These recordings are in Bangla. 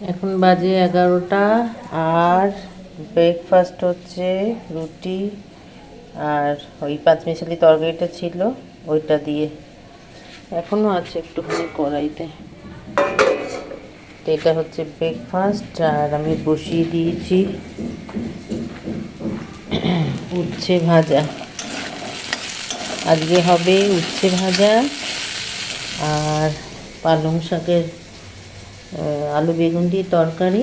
এখন বাজে এগারোটা আর ব্রেকফাস্ট হচ্ছে রুটি আর ওই পাঁচমিশালি তরকারিটা ছিল, ওইটা দিয়ে। এখনও আছে একটুখানি কড়াইতে। এটা হচ্ছে ব্রেকফাস্ট আর আমি বসিয়ে দিয়েছি উচ্ছে ভাজা। আজকে হবে উচ্ছে ভাজা আর পালং শাকের আলু, বেগুন দিয়ে তরকারি,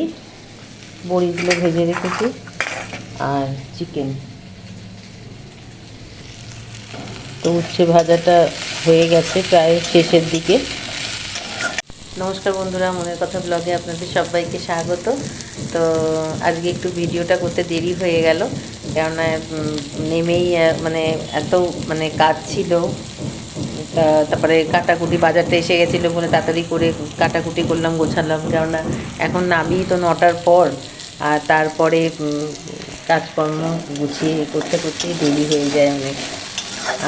বড়িগুলো ভেজে রেখেছি, আর চিকেন তো উচ্ছে ভাজাটা হয়ে গেছে প্রায় শেষের দিকে। নমস্কার বন্ধুরা, মনের কথা ব্লগে আপনাদের সবাইকে স্বাগত। তো আজকে একটু ভিডিওটা করতে দেরি হয়ে গেল, কেননা নেমেই মানে এত মানে কাজ ছিল তারপরে কাটাকুটি বাজারটা এসে গেছিল বলে তাড়াতাড়ি করে কাটাকুটি করলাম, গোছালাম, কেননা এখন নামি তো নটার পর আর তারপরে কাজকর্ম গুছিয়ে করতে করতে দেরি হয়ে যায় অনেক।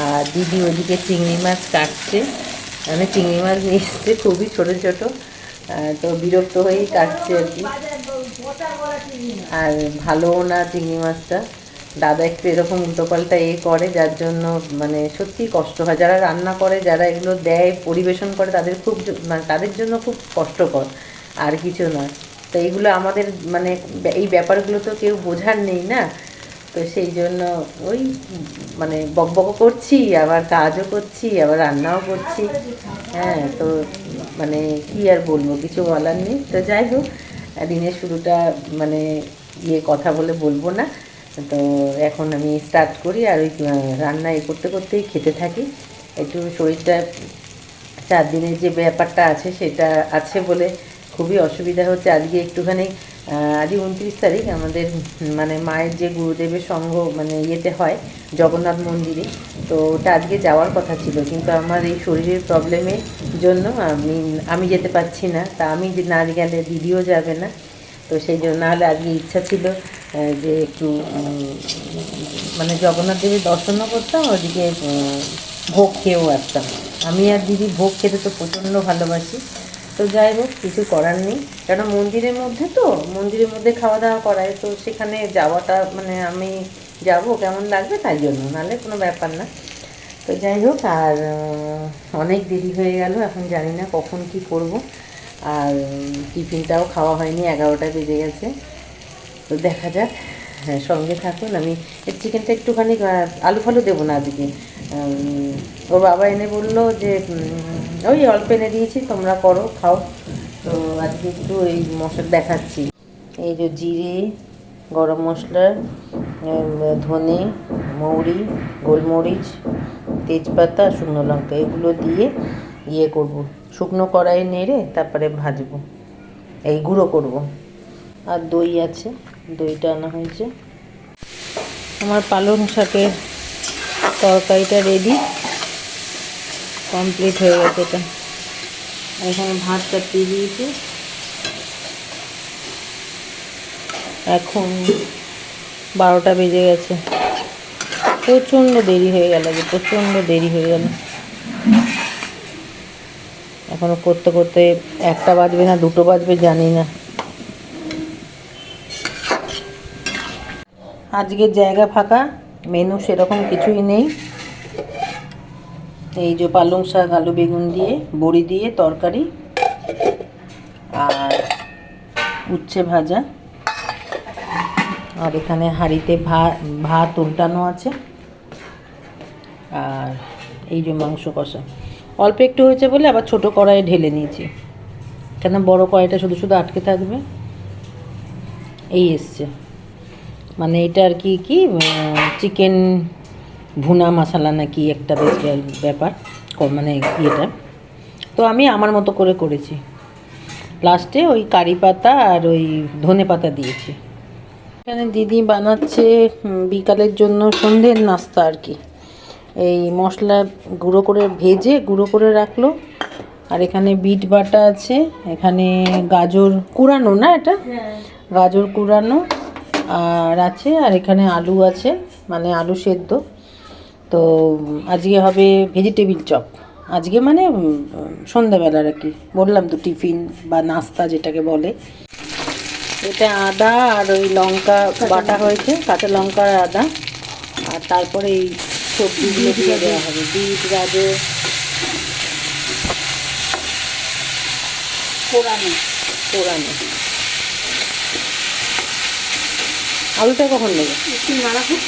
আর দিদি ওদিকে চিংড়ি মাছ কাটছে মানে চিংড়ি মাছ নিয়ে এসছে খুবই ছোটো ছোটো তো বিরক্ত হয়েই কাটছে আর কি। আর ভালোও না চিংড়ি মাছটা। দাদা একটু এরকম উল্টোপাল্টা এ করে, যার জন্য মানে সত্যি কষ্ট হয়। যারা রান্না করে, যারা এগুলো দেয়, পরিবেশন করে, তাদের খুব মানে তাদের জন্য খুব কষ্টকর, আর কিছু নয়। তো এইগুলো আমাদের মানে এই ব্যাপারগুলো তো কেউ বোঝার নেই না? তো সেই জন্য ওই মানে বকবক করছি, আবার কাজও করছি, আবার রান্নাও করছি। হ্যাঁ তো মানে কি আর বলব, কিছু বলার নেই। তো যাই হোক, দিনের শুরুটা মানে ইয়ে কথা বলে বলব না। তো এখন আমি স্টার্ট করি আর ওই রান্না এ করতে করতেই খেতে থাকি। একটু শরীরটা চার দিনের যে ব্যাপারটা আছে সেটা আছে বলে খুবই অসুবিধা হচ্ছে। আজকে একটুখানি আজকে উনত্রিশ তারিখ, আমাদের মানে মায়ের যে গুরুদেবের সঙ্গ মানে ইয়েতে হয়, জগন্নাথ মন্দিরে। তো ওটা আজকে যাওয়ার কথা ছিল, কিন্তু আমার এই শরীরের প্রবলেমের জন্য আমি আমি যেতে পারছি না। তা আমি না গেলে দিদিও যাবে না। তো সেই জন্য নাহলে আজকে ইচ্ছা ছিল যে একটু মানে জগন্নাথ দেবের দর্শনও করতাম, ওদিকে ভোগ খেয়েও আসতাম। আমি আর দিদি ভোগ খেতে তো প্রচণ্ড ভালোবাসি। তো যাই হোক, কিছু করার নেই। কেন মন্দিরের মধ্যে তো, মন্দিরের মধ্যে খাওয়া দাওয়া করায়, তো সেখানে যাওয়াটা মানে আমি যাব, কেমন লাগবে তাই জন্য, নাহলে কোনো ব্যাপার না। তো যাই হোক, আর অনেক দেরি হয়ে গেল, এখন জানি না কখন কি করব। আর টিফিনটাও খাওয়া হয়নি, এগারোটা বেজে গেছে। তো দেখা যাক হ্যাঁ সঙ্গে থাকুন। আমি চিকেনটা একটুখানি আলু ফালু দেবো না আজকে। ওর বাবা এনে বলল যে ওই অল্প এনে দিয়েছি, তোমরা করো, খাও। তো আজকে একটু এই মশলা দেখাচ্ছি। এই যে জিরে, গরম মশলা ধনে, মৌরি, গোলমরিচ, তেজপাতা, শুকনো লঙ্কা, এগুলো দিয়ে ইয়ে করব। শুকনো কড়াইয়ে নেড়ে তারপরে ভাজবো। এই গুঁড়ো করব। আর দই আছে, দইটা আনা হয়েছে। আমার পালং শাকের তরকারিটা রেডি কমপ্লিট হয়ে গেছে এটা। এখানে ভাতটা দিয়ে দিয়েছি। এখন বারোটা বেজে গেছে। প্রচণ্ড দেরি হয়ে গেল যে, প্রচণ্ড দেরি হয়ে গেল। এখনও করতে করতে একটা বাজবে না, দুটো বাজবে, জানি না। আজকের জায়গা ফাঁকা মেনু সেরকম কিছুই নেই। এই যে পালং শাক, আলু বেগুন দিয়ে, বড়ি দিয়ে তরকারি, আর উচ্ছে ভাজা। আর এখানে হাঁড়িতে ভাত ভাত উল্টানো আছে। আর এই যে মাংস কষা। অল্প একটু হয়েছে বলে আবার ছোট কড়াইয়ে ঢেলে নিয়েছি। কেন বড় কড়াইটা শুধু শুধু আটকে থাকবে। এই এসছে। মানে এটা আর কি কি চিকেন ভুনা মশালা নাকি একটা বেশ ব্যাপার মানে ইয়েটা। তো আমি আমার মতো করে করেছি। লাস্টে ওই কারি পাতা আর ওই ধনে পাতা দিয়েছি। এখানে দিদি বানাচ্ছে বিকালের জন্য সন্ধ্যের নাস্তা আর কি। এই মশলা গুঁড়ো করে ভেজে গুঁড়ো করে রাখল। আর এখানে বিট বাটা আছে এখানে গাজর কুড়ানো না এটা? গাজর কুড়ানো আর আছে আর এখানে আলু আছে মানে আলু সেদ্ধ। তো আজকে হবে ভেজিটেবিল চপ। আজকে মানে সন্ধ্যাবেলার আর কি। বললাম তো টিফিন বা নাস্তা যেটাকে বলে। এটা আদা আর ওই লঙ্কা বাটা হয়েছে কাঁচা লঙ্কা আর আদা। আর তারপরে এই সবজিগুলো দিয়ে দেওয়া হবে। বিট গাজর পোড়ানো পোড়ানো আলুটা কখন নেবে একটু নাড়া হোক।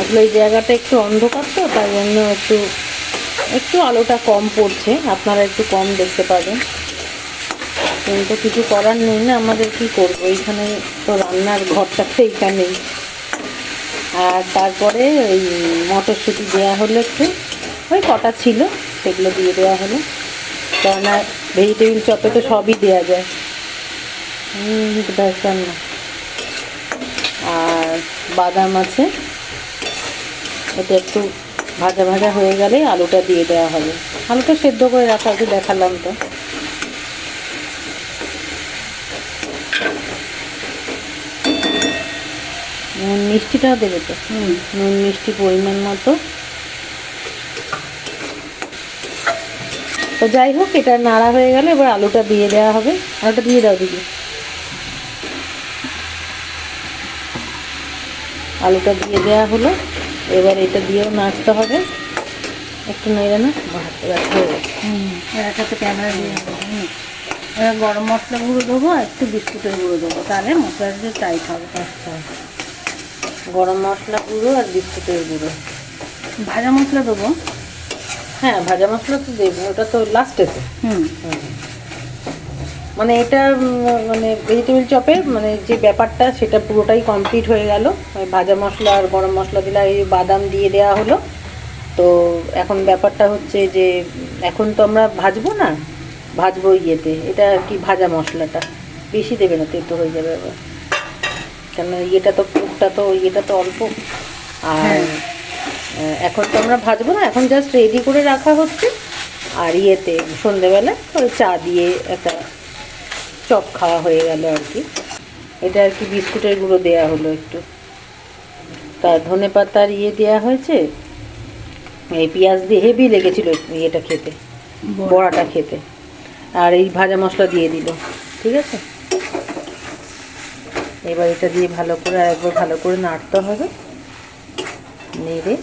আসলে এই জায়গাটা একটু অন্ধকার তো তাই জন্য একটু একটু আলোটা কম পড়ছে, আপনারা একটু কম দেখতে পাবেন। কিন্তু কিছু করার নেই না, আমাদের কি করব? এইখানে তো রান্নার ঘরটা তো এইখানেই। আর তারপরে ওই মটরশুঁটি দেওয়া হলো একটু। ওই কটা ছিল, সেগুলো দিয়ে দেওয়া হলো। কেননা ভেজিটেবিল চপে তো সবই দেওয়া যায়। দরকার না। আর বাদাম আছে। এটা একটু ভাজা ভাজা হয়ে গেলে আলুটা দিয়ে দেওয়া হবে। আলুটা সেদ্ধ করে রাখা আছে, দেখালাম তো। নুন মিষ্টিটাও দেবে তো? হুম, নুন মিষ্টি পরিমাণ মতো। তো যাই হোক, এটা নাড়া হয়ে গেলে এবার আলুটা দিয়ে দেওয়া হবে। আলুটা দিয়ে দাও দিদি। আলুটা দিয়ে দেওয়া হলো। এবার এটা দিয়েও নাড়তে হবে। একটু নেড়ে না আমার হাতে ব্যথা হয়ে গেছে হুম এর সাথে ক্যামেরা দিয়ে হুম এবার গরম মশলা গুঁড়ো দেবো আর একটু বিস্কুটের গুঁড়ো দেবো। তাহলে মশলাটা টাইট হবে। আচ্ছা। গরম মশলা গুঁড়ো আর বিস্কুটের গুঁড়ো। ভাজা মশলা দেবো। হ্যাঁ ভাজা মশলা তো দেবো ওটা তো লাস্টেতে হুম। মানে এটা মানে ভেজিটেবিল চপের মানে যে ব্যাপারটা সেটা পুরোটাই কমপ্লিট হয়ে গেল। ভাজা মশলা আর গরম মশলা দিলে এই বাদাম দিয়ে দেওয়া হলো। তো এখন ব্যাপারটা হচ্ছে যে এখন তো আমরা ভাজবো না ভাজবো ইয়েতে। এটা আর কি ভাজা মশলাটা। বেশি দেবে না তেতো হয়ে যাবে আবার। কেন ইয়েটা তো পুরটা তো ইয়েটা তো অল্প। আর হ্যাঁ। এখন তো আমরা ভাজবো না এখন জাস্ট রেডি করে রাখা হচ্ছে। আর ইয়েতে সন্ধেবেলা চা দিয়ে একটা চপ খাওয়া হয়ে গেল আর কি। এটা আর কি বিস্কুটের গুঁড়ো দেওয়া হলো একটু। তার ধনে পাতার ইয়ে দেওয়া হয়েছে। এই পেঁয়াজ দিয়ে হেভি লেগেছিলো ইয়েটা খেতে বড়াটা। খেতে। আর এই ভাজা মশলা দিয়ে দিল ঠিক আছে? এবার এটা দিয়ে ভালো করে আর একবার ভালো করে নাড়তে হবে নেড়ে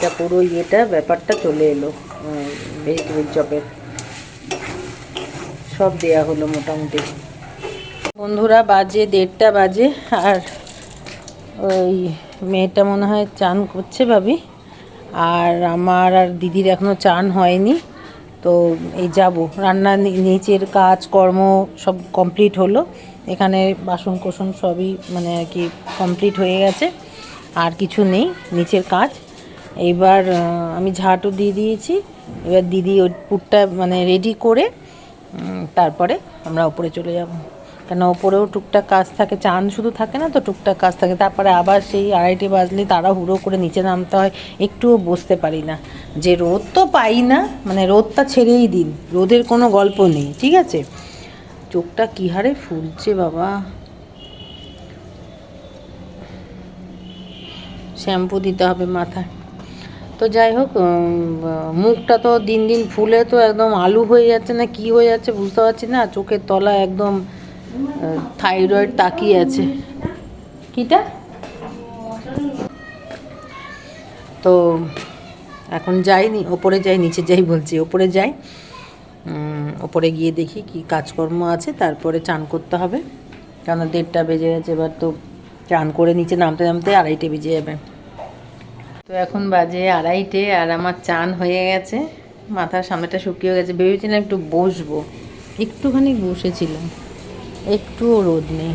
এটা পুরো ইয়েটা, ব্যাপারটা চলে এলো ভেজিটেবিল চপের সব দেয়া হলো মোটামুটি। বন্ধুরা, বাজে দেড়টা বাজে, আর ওই মেয়েটা মনে হয় চান করছে ভাবি। আর আমার আর দিদির এখনও চান হয়নি, তো এই যাব। রান্না নিচের কাজ, কর্ম সব কমপ্লিট হলো। এখানে বাসন কোসন সবই মানে আর কি কমপ্লিট হয়ে গেছে। আর কিছু নেই, নিচের কাজ। এইবার আহ, আমি ঝাঁটও দিয়ে দিয়েছি। এবার দিদি ওই পুরটা মানে রেডি করে তারপরে আমরা ওপরে চলে যাব। কেন ওপরেও টুকটাক কাজ থাকে চান শুধু থাকে না তো টুকটাক কাজ থাকে। তারপরে আবার সেই আড়াইটে বাজলে তারা হুড়ো করে নিচে নামতে হয় একটুও বসতে পারি না। যে রোদ তো পাই না মানে রোদটা ছেড়েই দিন রোদের কোনো গল্প নেই ঠিক আছে? চোখটা কী হারে ফুলছে বাবা। শ্যাম্পু দিতে হবে মাথায়। তো যাই হোক মুখটা তো দিন দিন ফুলে তো একদম আলু হয়ে যাচ্ছে না কি হয়ে যাচ্ছে বুঝতে পারছি না, চোখের তলা একদম থাইরয়েড তাকিয়ে আছে। কিটা? তো এখন যাইনি ওপরে যাই, নিচে যাই বলছি, ওপরে যাই ওপরে গিয়ে দেখি কি কাজকর্ম আছে, তারপরে চান করতে হবে। কেন দেড়টা বেজে গেছে, এবার তো চান করে নিচে নামতে নামতে আড়াইটে বেজে যাবে। তো এখন বাজে আড়াইটে আর আমার চান হয়ে গেছে। মাথার সামনেটা শুকিয়ে গেছে। ভেবেছিলাম একটু বসবো। একটুখানি বসেছিলাম। একটুও রোদ নেই।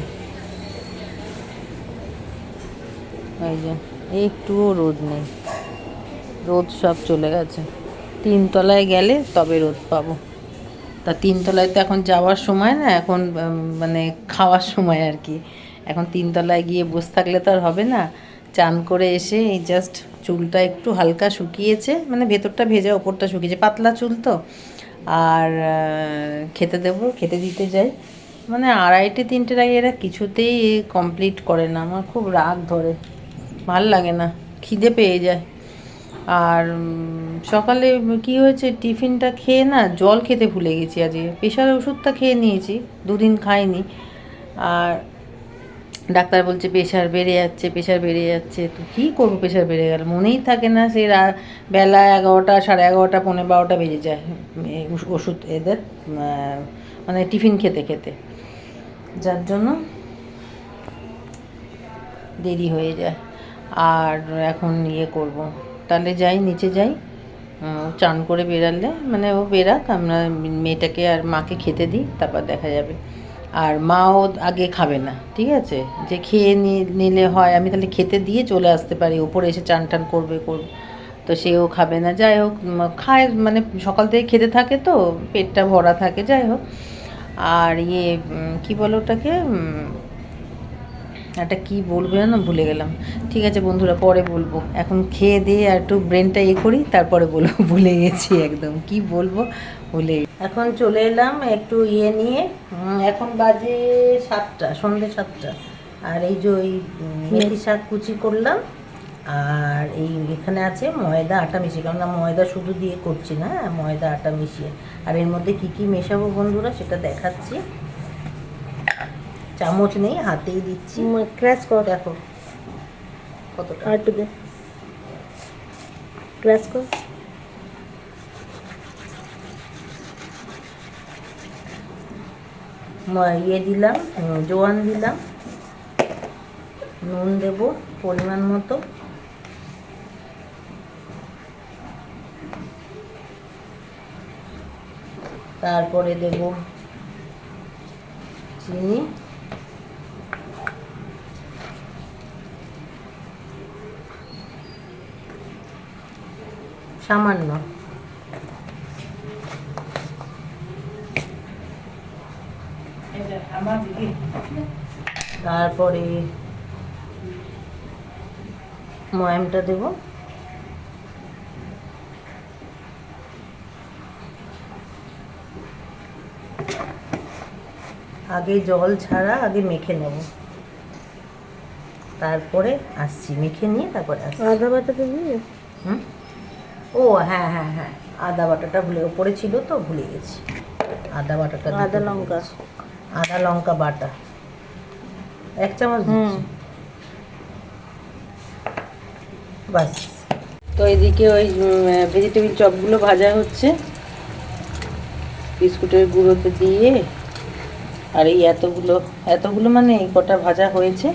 একটুও রোদ নেই। রোদ সব চলে গেছে। তিনতলায় গেলে তবে রোদ পাবো। তা তিনতলায় তো এখন যাওয়ার সময় না, এখন মানে খাওয়ার সময় আর কি। এখন তিনতলায় গিয়ে বসে থাকলে তো আর হবে না। চান করে এসে এই জাস্ট চুলটা একটু হালকা শুকিয়েছে মানে ভেতরটা ভেজা, ওপরটা শুকিয়েছে। পাতলা চুল তো। আর খেতে দেবো, খেতে দিতে যাই। মানে আড়াইটে, তিনটের আগে এরা কিছুতেই কমপ্লিট করে না। আমার খুব রাগ ধরে। ভালো লাগে না। খিদে পেয়ে যায়। আর সকালে কি হয়েছে? টিফিনটা খেয়ে না জল খেতে ভুলে গেছি আজকে। প্রেশার ওষুধটা খেয়ে নিয়েছি। দুদিন খাইনি। আর ডাক্তার বলছে প্রেশার বেড়ে যাচ্ছে, প্রেশার বেড়ে যাচ্ছে। তো কী করব, প্রেশার বেড়ে গেল। মনেই থাকে না সেই বেলা এগারোটা, সাড়ে এগারোটা, পৌনে বারোটা বেজে যায়। ওষুধ, এদের মানে টিফিন খেতে খেতে। যার জন্য দেরি হয়ে যায়। আর এখন ইয়ে করব। তাহলে যাই, নিচে যাই। চান করে বেরালে মানে ও বেরাক আমরা মেয়েটাকে আর মাকে খেতে দিই, তারপর দেখা যাবে। আর মাও আগে খাবে না, ঠিক আছে? যে খেয়ে নিলে হয়, আমি তাহলে খেতে দিয়ে চলে আসতে পারি ওপরে এসে চান টান করবে করবে। তো সেও খাবে না, যাই হোক খায় মানে সকাল থেকে খেতে থাকে তো, পেটটা ভরা থাকে, যাই হোক। আর ইয়ে কি বলো ওটাকে একটা কি বলব না, ভুলে গেলাম। ঠিক আছে বন্ধুরা, পরে বলব। এখন খেয়ে দিয়ে আর একটু ব্রেনটা ইয়ে করি, তারপরে বলব, ভুলে গেছি একদম। কি বলব? ভুলে গেছি। এখন চলে এলাম একটু ইয়ে নিয়ে। এখন বাজে সাতটা সন্ধ্যে সাতটা। আর এই যে ওই মেথি শাক কুচি করলাম। আর এই এখানে আছে ময়দা আটা মিশিয়ে। কারণ ময়দা শুধু দিয়ে করছি না হ্যাঁ, ময়দা আটা মিশিয়ে। আর এর মধ্যে কি কি মেশাবো বন্ধুরা সেটা দেখাচ্ছি। চামচ নেই হাতেই দিচ্ছি। ক্র্যাশ কর। দেখো কতটা। আর একটু দে। ক্র্যাশ কর। ইয়ে দিলাম জোয়ান দিলাম। নুন দেব পরিমাণ মতো। তারপরে দেব চিনি। সামান্য। তারপরে ময়ামটা দেব। আগে জল ছাড়া আগে মেখে নেব। তারপরে আসছি মেখে নিয়ে তারপরে আসছি। আদা বাটা দিবি হুম? ও হ্যাঁ হ্যাঁ হ্যাঁ আদা বাটাটা ভুলে ওপরে ছিল তো ভুলে গেছি। আদা বাটাটা আদা লঙ্কা। আদা লঙ্কা বাটা। এক চামচ বাস। তো এদিকে ওই ভেজিটেবিল চপগুলো ভাজা হচ্ছে। বিস্কুটের গুঁড়োতে দিয়ে। আর এই এতগুলো এতগুলো মানে এই কটা ভাজা হয়েছে।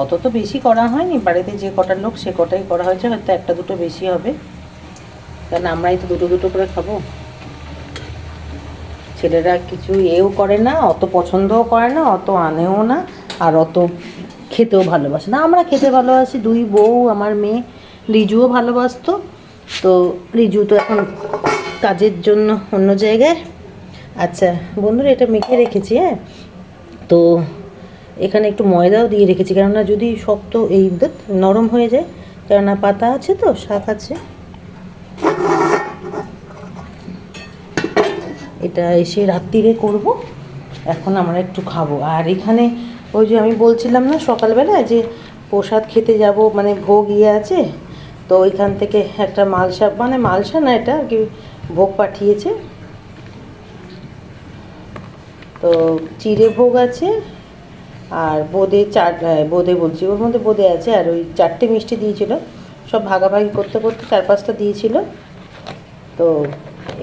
অত তো বেশি করা হয়নি বাড়িতে যে কটা লোক সে কটাই করা হয়েছে হয়তো একটা দুটো বেশি হবে। কারণ আমরাই তো দুটো দুটো করে খাব। ছেলেরা কিছু এও করে না, অত পছন্দও করে না, অত আনেও না, আর অত খেতেও ভালোবাসে না। আমরা খেতে ভালোবাসি, দুই বউ, আমার মেয়ে, রিজুও ভালোবাসতো। তো রিজু তো এখন কাজের জন্য অন্য জায়গায়। আচ্ছা বন্ধুরা, এটা মেখে রেখেছি হ্যাঁ? তো এখানে একটু ময়দাও দিয়ে রেখেছি, কেননা যদি শক্ত এই নরম হয়ে যায়, কেননা পাতা আছে তো শাক আছে। এটা এসে রাত্রিরে করব। এখন আমরা একটু খাব। আর এখানে ওই যে আমি বলছিলাম না সকালবেলায় যে প্রসাদ খেতে যাব মানে ভোগ ইয়ে আছে, তো ওইখান থেকে একটা মালসা মানে মালসা না এটা কি ভোগ পাঠিয়েছে। তো চিড়ে ভোগ আছে আর বোঁদে চার বোঁদে বলছি, ওর মধ্যে বোঁদে আছে আর ওই চারটে মিষ্টি দিয়েছিল। সব ভাগাভাগি করতে করতে চার পাঁচটা দিয়েছিল। তো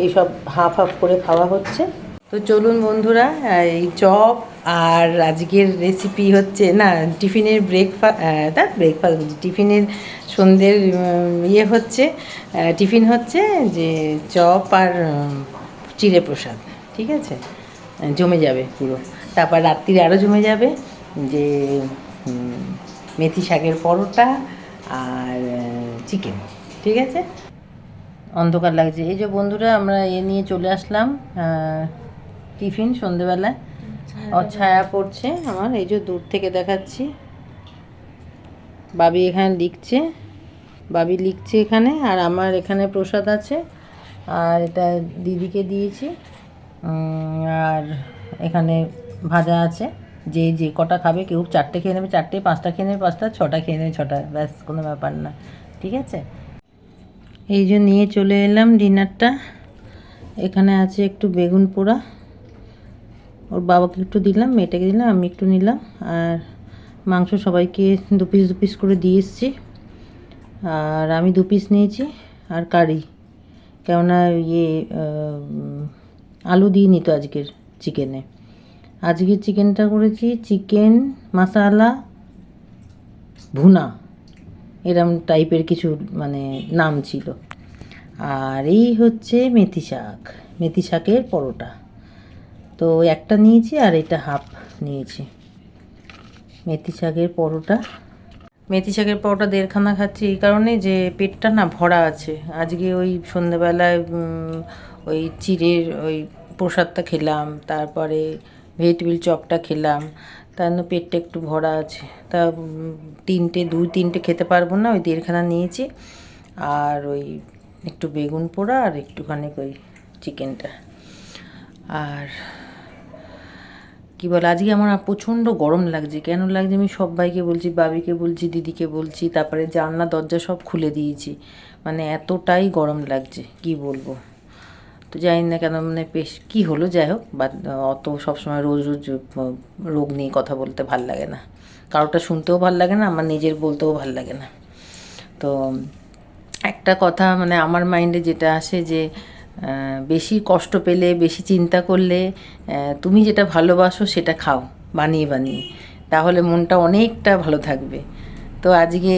এইসব হাফ হাফ করে খাওয়া হচ্ছে। তো চলুন বন্ধুরা এই চপ আর আজকের রেসিপি হচ্ছে, না, টিফিনের ব্রেকফাস্ট তা ব্রেকফাস্ট টিফিনের সন্ধ্যের ইয়ে হচ্ছে টিফিন হচ্ছে যে চপ আর চিড়ে প্রসাদ, ঠিক আছে? জমে যাবে পুরো। তারপর রাত্রিরে আরও জমে যাবে যে মেথি শাকের পরোটা আর চিকেন ঠিক আছে? অন্ধকার লাগছে। এই যে বন্ধুরা আমরা এ নিয়ে চলে আসলাম টিফিন সন্ধেবেলায়। ও ছায়া পড়ছে আমার এই যে দূর থেকে দেখাচ্ছি। বাবি এখানে লিখছে বাবি লিখছে এখানে আর আমার এখানে প্রসাদ আছে আর এটা দিদিকে দিয়েছি। আর এখানে ভাজা আছে। যে যে কটা খাবে কেউ চারটে খেয়ে নেবে চারটে পাঁচটা খেয়ে নেবে পাঁচটা ছটা খেয়ে নেবে ছটা ব্যাস কোনো ব্যাপার না। ঠিক আছে? এই যে নিয়ে চলে এলাম ডিনারটা। এখানে আছে একটু বেগুন পোড়া। ওর বাবাকে একটু দিলাম, মেয়েটাকে দিলাম, আমি একটু নিলাম। আর মাংস সবাইকে দু পিস দু পিস করে দিয়ে এসছি। আর আমি দু পিস নিয়েছি আর কারি। কেননা ইয়ে আলু দিইনি তো আজকের চিকেনে। আজকের চিকেনটা করেছি চিকেন মশালা ভুনা। এরম টাইপের কিছু মানে নাম ছিল। আর এই হচ্ছে মেথি শাক। মেথি শাকের পরোটা। তো একটা নিয়েছি আর এটা হাফ নিয়েছি। মেথি শাকের পরোটা। মেথি শাকের পরোটা দেড়খানা খাচ্ছি এই কারণে যে পেটটা না ভরা আছে। আজকে ওই সন্ধ্যেবেলায় ওই চিড়ের ওই প্রসাদটা খেলাম, তারপরে ভেজিটেবিল চপটা খেলাম। তার জন্য পেটটা একটু ভরা আছে। তা তিনটে, দুই তিনটে খেতে পারব না, ওই দেড়খানা নিয়েছি। আর ওই একটু বেগুন পোড়া আর একটুখানি ওই চিকেনটা। আর কি বলে, আজকে আমার প্রচণ্ড গরম লাগছে। কেন লাগছে? আমি সবাইকে বলছি, বাবিকে বলছি, দিদিকে বলছি, তারপরে জানলা, দরজা সব খুলে দিয়েছি। মানে এতটাই গরম লাগছে, কি বলব? জানি না কেন মানে বেশ কী হলো, যাই হোক বা অত সবসময় রোজ রোজ রোগ নিয়ে কথা বলতে ভালো লাগে না। কারোটা শুনতেও ভালো লাগে না, আমার নিজের বলতেও ভালো লাগে না। তো, একটা কথা মানে আমার মাইন্ডে যেটা আসে যে বেশি কষ্ট পেলে, বেশি চিন্তা করলে তুমি যেটা ভালোবাসো সেটা খাও, বানিয়ে বানিয়ে। তাহলে মনটা অনেকটা ভালো থাকবে। তো আজকে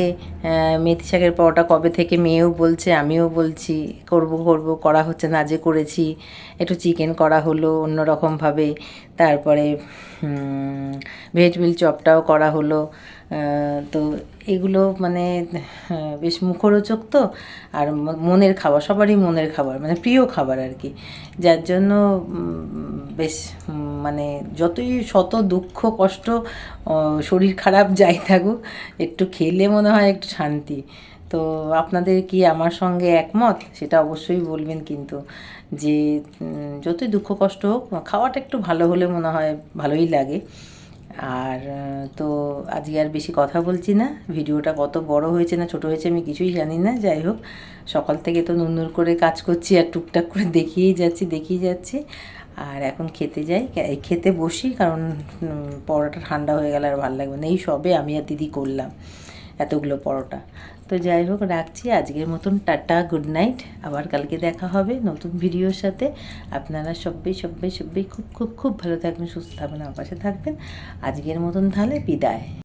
মেথি শাকের পরোটা কবে থেকে মেয়েও বলছে, আমিও বলছি, করব করব, করা হচ্ছে না যে করেছি। একটু চিকেন করা হলো অন্যরকমভাবে। তারপরে ভেজিটেবিল চপটাও করা হলো। তো এগুলো মানে বেশ মুখরোচক তো। আর মনের খাবার, সবারই মনের খাবার মানে প্রিয় খাবার আর কি। যার জন্য বেশ মানে যতই শত দুঃখ, কষ্ট শরীর খারাপ যাই থাকুক, একটু খেলে মনে হয় একটু শান্তি। তো আপনাদের কি আমার সঙ্গে একমত? সেটা অবশ্যই বলবেন কিন্তু যে যতই দুঃখ কষ্ট হোক, খাওয়াটা একটু ভালো হলে মনে হয় ভালোই লাগে। আর তো আজকে আর বেশি কথা বলছি না। ভিডিওটা কত বড় হয়েছে না ছোট হয়েছে আমি কিছুই জানি না। যাই হোক, সকাল থেকে তো নুনুর করে কাজ করছি আর টুকটাক করে দেখিয়েই যাচ্ছি দেখিয়ে যাচ্ছি। আর এখন খেতে যাই খেতে বসি কারণ পরোটা ঠান্ডা হয়ে গেলে আর ভালো লাগবে না। এই সবে আমি আর দিদি করলাম। এতগুলো পরোটা। তো যাই হোক, রাখছি। আজকের মতন টাটা, গুড নাইট। আবার কালকে দেখা হবে নতুন ভিডিওর সাথে। আপনারা সবাই সবাই সবাই খুব খুব খুব ভালো থাকবেন, সুস্থ থাকবেন, আমার পাশে থাকবেন। আজকের মতন তাহলে বিদায়।